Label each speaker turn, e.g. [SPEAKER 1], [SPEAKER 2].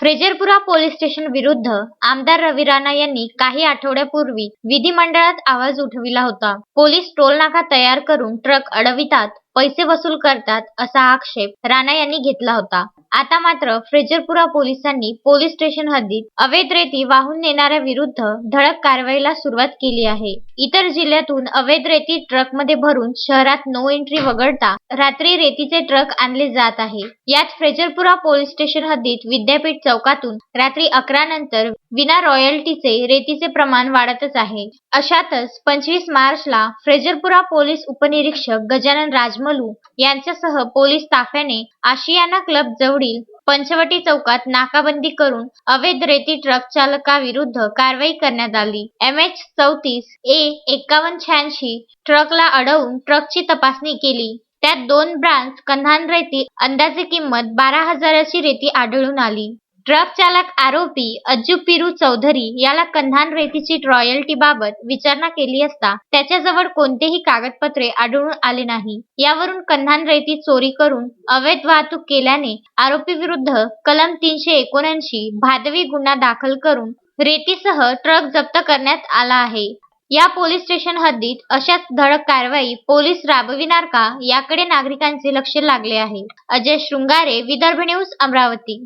[SPEAKER 1] Frezarpura police station विरुद्ध आमदार रवी राणा यांनी काही आठवड्यापूर्वी विधिमंडळात आवाज उठविला होता. पोलीस टोलनाका तयार करून ट्रक अडवितात, पैसे वसूल करतात असा आक्षेप राणा यांनी घेतला होता. आता मात्र फ्रेजरपुरा पोलिसांनी पोलीस स्टेशन हद्दीत अवैध रेती वाहून नेणाऱ्या विरुद्ध धडक कारवाईला सुरुवात केली आहे. इतर जिल्ह्यातून अवैध रेती ट्रकमध्ये भरून शहरात नो एंट्री वगळता रात्री रेतीचे ट्रक आणले जात आहे. यात फ्रेजरपुरा पोलीस स्टेशन हद्दीत विद्यापीठ चौकातून रात्री अकरा नंतर विना रॉयल्टीचे रेतीचे प्रमाण वाढतच आहे. अशातच पंचवीस मार्चला फ्रेजरपुरा पोलीस उपनिरीक्षक गजानन राजमलू यांच्यासह पोलीस ताफ्याने आशियाना क्लब जवळील पंचवटी चौकात नाकाबंदी करून अवैध रेती ट्रक चालकाविरुद्ध कारवाई करण्यात आली. एम एच चौतीस ए एकावन्न शहाऐंशी ट्रकला अडवून ट्रकची तपासणी केली. त्यात दोन ब्रांच कन्हान रेती अंदाजे किंमत बारा हजाराची रेती आढळून आली. ट्रक चालक आरोपी अज्जू पिरू चौधरी याला कन्हान रेतीची रॉयल्टीबाबत विचारणा केली असता त्याच्याजवळ कोणतेही कागदपत्रे आढळून आले नाही. यावरून कन्हान रेती चोरी करून अवैध वाहतूक केल्याने आरोपीविरुद्ध कलम तीनशे एकोणऐंशी भादवी गुन्हा दाखल करून रेतीसह ट्रक जप्त करण्यात आला आहे. या पोलीस स्टेशन हद्दीत अशाच धडक कारवाई पोलीस राबविणार का याकडे नागरिकांचे लक्ष लागले आहे. अजय शृंगारे विदर्भ न्यूज अमरावती